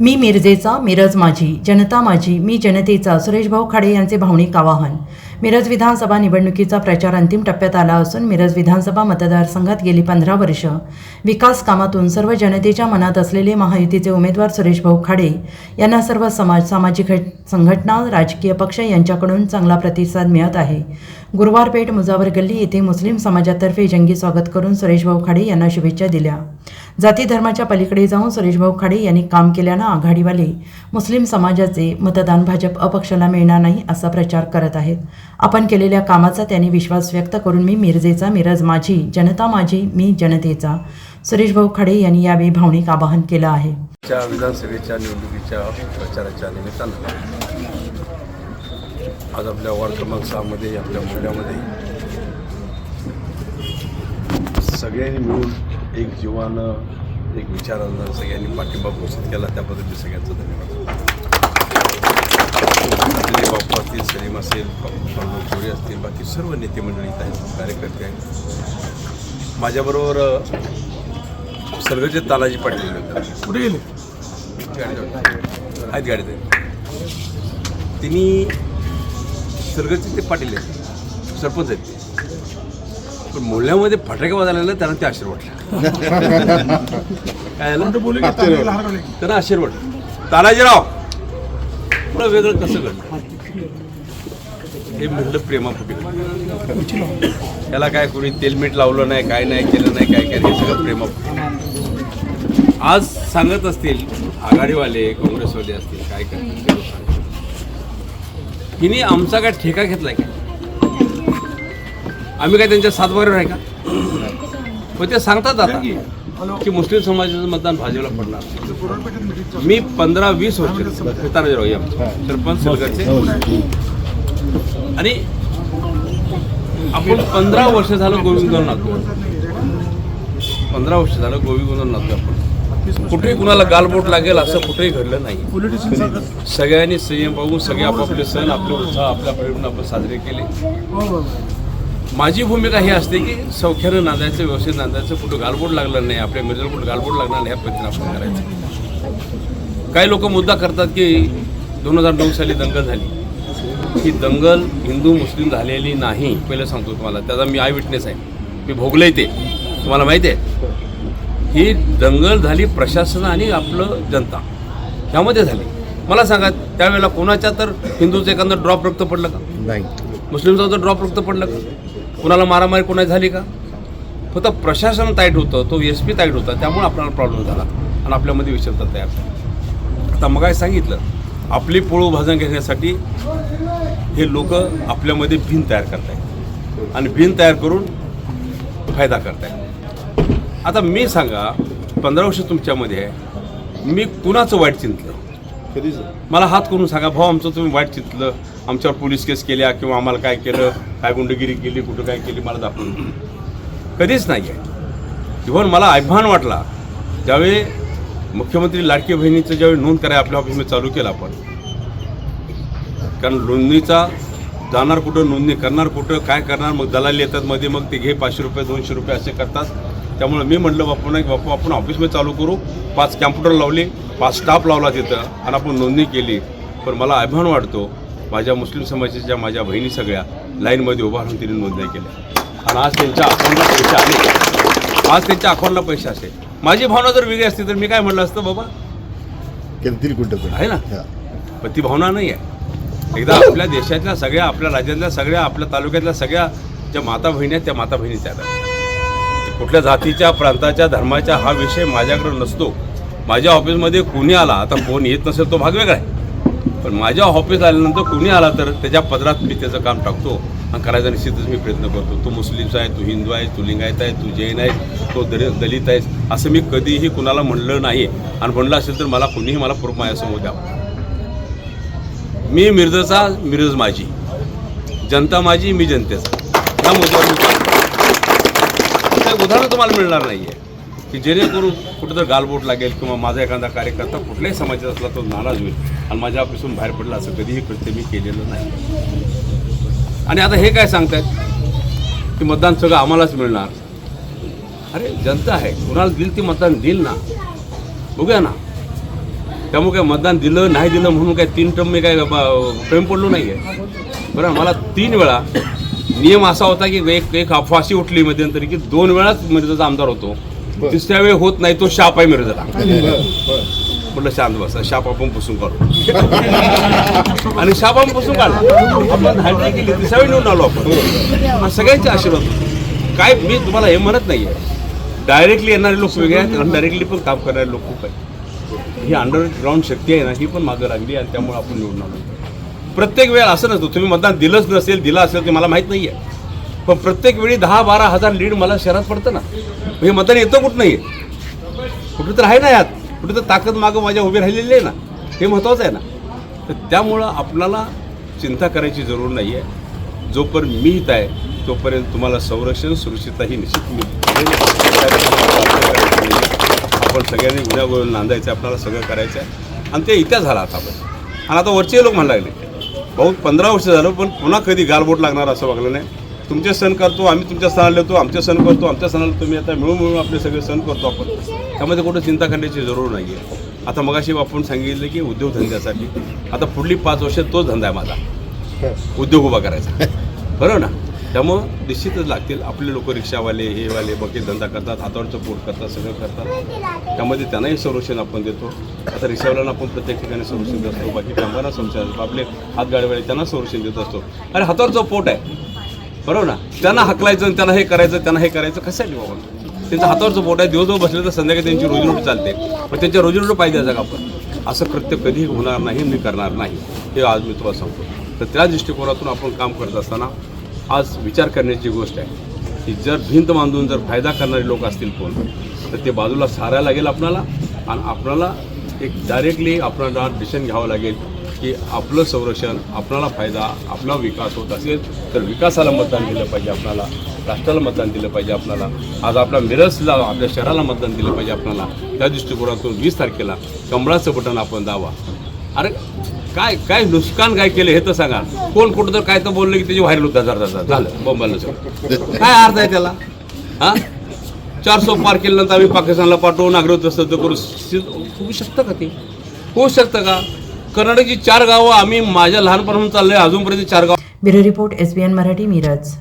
मी मिरजेचा मिरज माझी जनता माझी मी जनतेचा सुरेशभाऊ खाडे यांचे भावनिक आवाहन. मिरज विधानसभा निवडणुकीचा प्रचार अंतिम टप्प्यात आला असून मिरज विधानसभा मतदारसंघात गेली पंधरा वर्ष. विकास कामातून सर्व जनतेच्या मनात असलेले महायुतीचे उमेदवार सुरेशभाऊ खाडे यांना सर्व समाज सामाजिक घट- संघटना राजकीय पक्ष यांच्याकडून चांगला प्रतिसाद मिळत आहे. गुरुवार पेठ मुजावर गल्ली येथे मुस्लिम समाजातर्फे जंगी स्वागत करून सुरेशभाऊ खाडे यांना शुभेच्छा दिल्या. जाती धर्माच्या पलीकडे जाऊन सुरेशभाऊ खाडे यांनी काम केल्यानं आघाडीवाले मुस्लिम समाजाचे मतदान भाजप अपक्षाला मिळणार नाही असा प्रचार करत आहेत. आपण केलेल्या कामाचा त्यांनी विश्वास व्यक्त करून मी मिरजेचा मिरज माझी जनता माझी मी जनतेचा. सुरेशभाऊ खाडे यांनी यावेळी भावनिक आवाहन केलं आहे. विधानसभेच्या निवडणुकीच्या प्रचाराच्या निमित्तानं आज आपल्या वॉर्ड क्रमांक सहामध्ये आपल्या मोहल्ल्यामध्ये सगळ्यांनी मिळून एक जीवानं एक विचारानं सगळ्यांनी पाठिंबा घोषित केला. त्याबद्दल मी सगळ्यांचं धन्यवाद. बाप्पा असतील सलीम असेल चोरी असतील बाकी सर्व नेते मंडळी आहेत कार्यकर्ते आहेत. माझ्याबरोबर अ, सर्गचे तानाजी पाटील कुठे गेले? आहेत गाडीत. तिन्ही सरगरचे ते पाटील आहेत. सरपंच आहेत. ते पण मोहल्ल्यामध्ये फटाके वाजायला लागले त्यांना ते आश्चर्य वाटलं. काय झालं? त्यांना आश्चर्य वाटलं. तानाजीराव थोडं वेगळं कसं घडलं? हे म्हणलं प्रेमापोटी. त्याला काय कोणी तेलमीठ लावलं नाही काय नाही केलं नाही काय केलं हे सगळं प्रेमापोटी. आज सांगत असतील आघाडीवाले काँग्रेसवाले असतील काय करतील? हिने आमचा काय ठेका घेतलाय का? आम्ही काय त्यांच्या सातबाऱ्यावर आहे का? पण ते सांगतात आता की मुस्लिम समाजाचं मतदान भाजपला पडणार. मी पंधरा वीस वर्ष तानाजीराव या सरपंच सलगरचे आणि आपण पंधरा वर्ष झालं गोविंदगाव नातो पंधरा वर्ष झालं गोविंदगाव नातो आपण. कुठेही कुणाला गालबोट लागेल असं कुठेही घडलं नाही. सगळ्यांनी संयम बघून सगळे आपापले सण आपले उत्साह आपल्या प्रयत्न आपण साजरे केले. माझी भूमिका ही असते की सौख्यानं नांदायचं व्यवस्थित नांदायचं कुठं गालबोट लागलं नाही आपल्या मिरजला कुठं गालबोट लागणार नाही ह्या पद्धतीने आपण करायचं. काही लोक मुद्दा करतात की दोन हजार नऊ साली दंगल झाली. ही दंगल हिंदू मुस्लिम झालेली नाही पहिलं सांगतो तुम्हाला. त्याचा मी आय विटनेस आहे. मी भोगलंय ते. तुम्हाला माहिती आहे? ही दंगल झाली प्रशासन आणि आपलं जनता. ह्यामध्ये झाली. मला सांगा त्यावेळेला कोणाच्या तर हिंदूचं एखादं ड्रॉप रक्त पडलं का? नाही. मुस्लिमचं तर ड्रॉप रक्त पडलं का? कुणाला मारामारी कोणाची झाली का? फक्त प्रशासन ताईट होतं तो एस पी ताईट होता त्यामुळे आपल्याला प्रॉब्लेम झाला आणि आपल्यामध्ये विषमता तयार झाली. आता मग काय सांगितलं? आपली पोळू भाजन घेण्यासाठी हे लोक आपल्यामध्ये भिन तयार करतायत. आणि भिन तयार करून फायदा करतायत. आता मी सांगा पंधरा वर्ष तुमच्यामध्ये आहे. मी कुणाचं वाईट चिंतलं? कधीच? मला हात करून सांगा भाऊ आमचं तुम्ही वाईट चितलं. आमच्यावर पोलीस केस केल्या किंवा आम्हाला काय केलं काय गुंडगिरी केली कुठं काय केली मला दाखवून कधीच नाही आहे. इव्हन मला अभिमान वाटला ज्यावेळी मुख्यमंत्री लाडकी बहिणीचं ज्यावेळी नोंद करायला आपल्या ऑफिसमध्ये चालू केलं आपण. कारण नोंदणीचा जाणार कुठं नोंदणी करणार कुठं काय करणार मग दलाल येतात मध्ये मग ते घे पाचशे रुपये दोनशे रुपये असे करतात. त्यामुळे मी म्हटलं बापू नाही बापू आपण ऑफिसमध्ये चालू करू. पाच कॅम्प्युटर लावले पाच स्टाफ लावला तिथं आणि आपण नोंदणी केली. पण मला अभिमान वाटतो माझ्या मुस्लिम समाजाच्या माझ्या बहिणी सगळ्या लाईनमध्ये उभा राहून तिने नोंदणी केल्या आणि आज त्यांच्या अकाउंटला पैसे आले. आज त्यांच्या अकाउंटला पैसे असेल माझी भावना जर वेगळी असती तर मी काय म्हटलं असतं बाबा करतील कुठं आहे ना. पण ती भावना नाही आहे. एकदा आपल्या देशातल्या सगळ्या आपल्या राज्यातल्या सगळ्या आपल्या तालुक्यातल्या सगळ्या ज्या माता बहिणी आहेत त्या माता बहिणी आहेत. कुठल्या जातीच्या प्रांताच्या धर्माच्या हा विषय माझ्याकडे नसतो. माझ्या ऑफिसमध्ये कोणी आला आता कोण येत नसेल तो भाग वेगळा आहे. पण माझ्या ऑफिस आल्यानंतर कोणी आला तर त्याच्या पदरात मी त्याचं काम टाकतो आणि करायचा निश्चितच मी प्रयत्न करतो. तू मुस्लिम्स आहे तू हिंदू आहे तू लिंगायत आहे तू जैन आहे तो दल दलित आहेस असं मी कधीही कुणाला म्हणलं नाही आणि म्हणलं असेल तर मला कुणीही मला प्रूफ माझ्यासमोर द्यावं मी मिर्जचा मिरज माझी. जनता माझी मी जनतेचा. या मुद्द्यावर मी एक उदाहरण तुम्हाला मिळणार नाही आहे की जेणेकरून कुठं तर गालबोट लागेल किंवा माझा एखादा कार्यकर्ता कुठल्याही समाजात असला तो नाराज होईल आणि माझ्या ऑफिसून बाहेर पडला असं कधीही कृत्य मी केलेलं नाही. आणि आता हे काय सांगतायत? की मतदान सगळं आम्हालाच मिळणार. अरे जनता आहे. कुणाला दिल ती मतदान देईल ना. बघूया ना. त्यामुळे काय मतदान दिलं नाही दिलं म्हणून काय तीन टर्म मी काय प्रेम पडलो नाही आहे बरं मला तीन वेळा नियम असा होता की एक एक अफवाशी उठली मध्यंतरी की दोन वेळाच मिरजाचा आमदार होतो. तिसऱ्या वेळी होत नाही तो शाप आहे मिरजाला म्हटलं शांत बसा शाप आपण पुसून काढू. आणि शाप आपण पुसून काढला आपण धाडणी केली तिसऱ्या वेळी निवडून आलो आपण. सगळ्यांचे आशीर्वाद. काय मी तुम्हाला हे म्हणत नाही आहे डायरेक्टली येणारे लोक वेगळे आहेत आणि डायरेक्टली पण काम करणारे लोक खूप आहेत. ही अंडरग्राऊंड शक्ती आहे ना ही पण मागं लागली आणि त्यामुळे आपण निवडून आलो. प्रत्येक वेळ असं नसतं. तुम्ही मतदान दिलंच नसेल दिलं असेल ते मला माहीत नाही आहे पण प्रत्येक वेळी दहा बारा हजार लीड मला शहरात पडतं ना. हे मतदान येतं कुठं नाही कुठं तर आहे ना यात. कुठं तर ताकद मागं माझ्या उभी राहिलेली आहे ना. हे महत्त्वाचं आहे ना. तर त्यामुळं आपल्याला चिंता करायची जरूर नाही आहे जोपर्यंत मी हित आहे तोपर्यंत तुम्हाला संरक्षण सुरक्षितताही निश्चित मिळेल आपण सगळ्यांनी गुन्ह्यागोळ नांदायचं आहे, आपल्याला सगळं करायचं आहे. आणि ते इतिहास झाला आता आपण. आणि आता वरचे लोक म्हणायला लागले. बहुत पंधरा वर्ष झालं पण पुन्हा कधी गालबोट लागणार असं वागलं नाही. तुमचे सण करतो आम्ही तुमच्या सणाला येतो आमचे सण करतो आमच्या सणाला तुम्ही आता मिळून मिळून आपले सगळे सण करतो आपण. त्यामध्ये कुठं चिंता करण्याची जरूर नाही आहे आता मगाशी आपण सांगितलं की उद्योगधंद्यासाठी आता पुढली पाच वर्ष तोच धंदा आहे माझा. उद्योग उभा करायचा. बरोबर ना? त्यामुळं निश्चितच लागतील. आपले लोक रिक्षावाले हे वाले बकेट धंदा करतात हातावरचं पोट करतात सगळं करतात. त्यामध्ये त्यांनाही संरक्षण आपण देतो. आता रिक्षावाल्यांना आपण प्रत्येक ठिकाणी संरक्षण देत असतो. बाकी कामगारांना संरक्षण देतो आपले हातगाडीवाले त्यांना संरक्षण देत असतो. अरे हातावरचं पोट आहे. बरोबर ना? त्यांना हकलायचं आणि त्यांना हे करायचं त्यांना हे करायचं कसं आहे बाबा? त्यांचं हातावरचं पोट आहे. दिवसभर बसले तर संध्याकाळी त्यांची रोजीरोटी चालते. पण त्यांच्या रोजीरोटी पाहिजे द्यायचा का आपण? असं कृत्य कधीही होणार नाही मी करणार नाही. हे आज मी तुला सांगतो. तर त्या दृष्टिकोनातून आपण काम करत असताना आज विचार करण्याची गोष्ट आहे की जर भिंत बांधून जर फायदा करणारे लोक असतील कोण तर ते बाजूला सारायला लागेल आपणाला आणि आपणाला एक डायरेक्टली आपणाला डिसिशन घ्यावं लागेल की आपलं संरक्षण आपणाला फायदा आपला विकास होत असेल तर विकासाला मतदान दिलं पाहिजे आपणाला राष्ट्राला मतदान दिलं पाहिजे आपणाला. आज आपल्या मिरजला आपल्या शहराला मतदान दिलं पाहिजे आपणाला. त्या दृष्टिकोनातून वीस तारखेला कमळाचं बटन आपण दावा अरे काय काय नुकसान काय केलं हे तर सांगा. कोण कुठं तर काय तर बोललं की त्याची व्हायरल होता हजार झालं. बोंबाला काय अर्थ आहे त्याला? चार चारशे पार केल्यानंतर आम्ही पाकिस्तानला पाठवू नागरिक तसं तर करू होऊ शकतं का ते? होऊ शकतं का? कर्नाटकची चार गावं आम्ही माझ्या लहानपणाहून चाललंय अजूनपर्यंत चार गाव bureau report S B N Marathi Miraj.